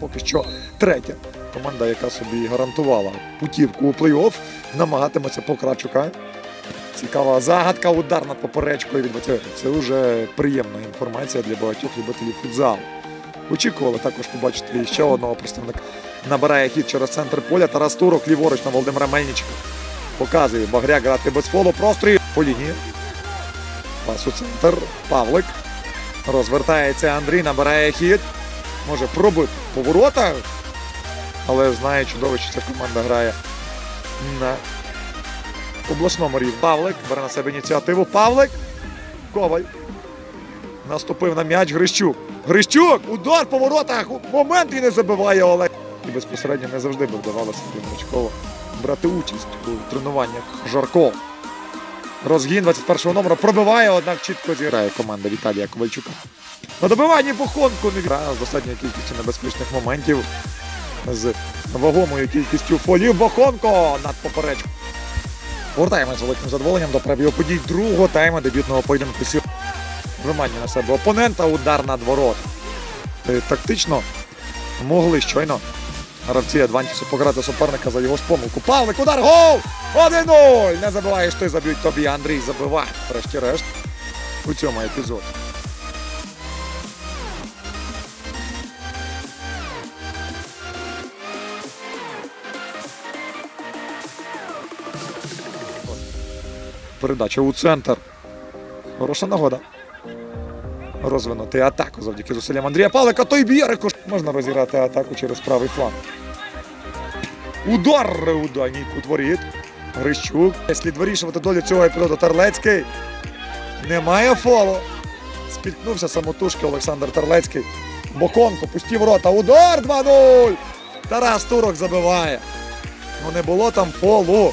Поки що третя команда, яка собі гарантувала путівку у плей-офф, намагатиметься Покрачука. Цікава загадка, удар над поперечкою від Батя. Це вже приємна інформація для багатьох любителів футзалу. Очікували також побачити ще одного представника. Набирає хід через центр поля. Тарас Турок ліворуч на Володимира Мельничка. Показує Багряк грати без фолу. Прострій по лінії. Пас у центр. Павлик. Розвертається Андрій, набирає хід. Може пробити по воротах. Але знає чудово, що ця команда грає на обласному рівні. Павлик бере на себе ініціативу. Павлик. Коваль. Наступив на м'яч Грищук. Грищук! Удар по воротах! Момент і не забиває Олег. І безпосередньо не завжди би вдавалося Димочково брати участь у тренуваннях Жарко. Розгін 21-го номера пробиває, однак чітко зіграє команда Віталія Ковальчука. На добиванні Бухонку не грає з достатньою кількістю небезпечних моментів. З вагомою кількістю фолів Бохонко над поперечку. Повертаємося з великим задоволенням до прев'ю подій другого тайму дебютного поєдинку сіл. Вимання на себе опонента, удар над ворот. Е, Тактично могли щойно гравці Адвантісу пограти суперника за його ж помилку. Павлик, удар, гол! 1-0! Не забиваєш ти, заб'ють тобі. Андрій забиває. Врешті-решт у цьому епізоді. Передача у центр. Хороша нагода. Розвинути атаку завдяки зусиллям Андрія Павлика. Той б'є. Можна розіграти атаку через правий фланг. Удар у дальній кутворіт. Грищук. Слід вирішувати долю цього епізоду Терлецький. Немає фолу. Спіткнувся самотужки Олександр Терлецький. Бохонко, пусті ворота. Удар 2-0. Тарас Турок забиває. Ну не було там фолу.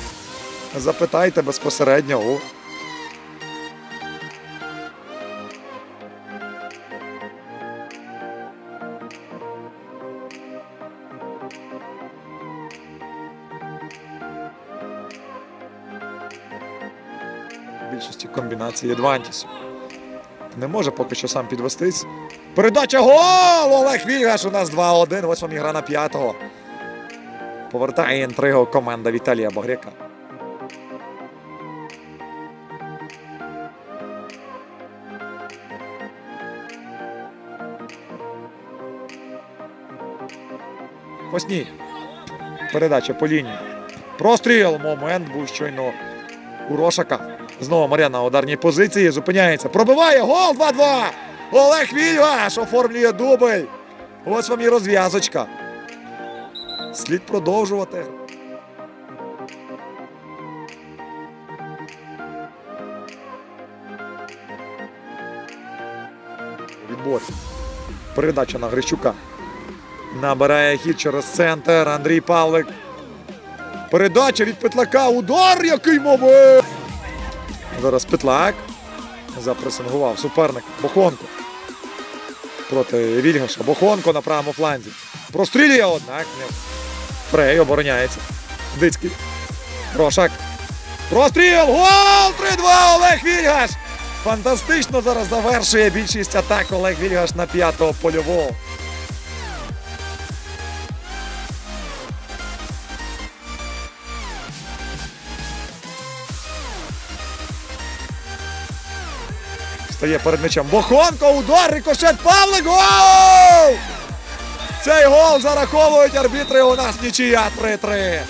Запитайте безпосередньо у більшості комбінації Едвантісу. Не може поки що сам підвестись. Передача гол! Олег Вільгаш у нас 2-1. Ось вам ігра на п'ятого. Повертає інтригу команда Віталія Багряка. Ось ні. Передача по лінії. Простріл. Момент був щойно у Рошака. Знову Мар'яна на ударній позиції. Зупиняється. Пробиває гол 2-2. Олег Вільгаш оформлює дубль. Ось вам і розв'язочка. Слід продовжувати. Відбор. Передача на Грищука. Набирає хід через центр. Андрій Павлик. Передача від Петлака. Удар, який момент! Зараз Петлак запресингував суперник Бохонко. Проти Вільгаша. Бохонко на правому фланзі. Прострілює, однак. Фрей обороняється. Дицький. Рошак. Простріл! Гол! 3-2! Олег Вільгаш! Фантастично зараз завершує більшість атак Олег Вільгаш на п'ятого польового. Стає перед м'ячем. Бохонко, удар, рикошет, Павлик, гол! Цей гол зараховують арбітри. У нас нічия 3-3.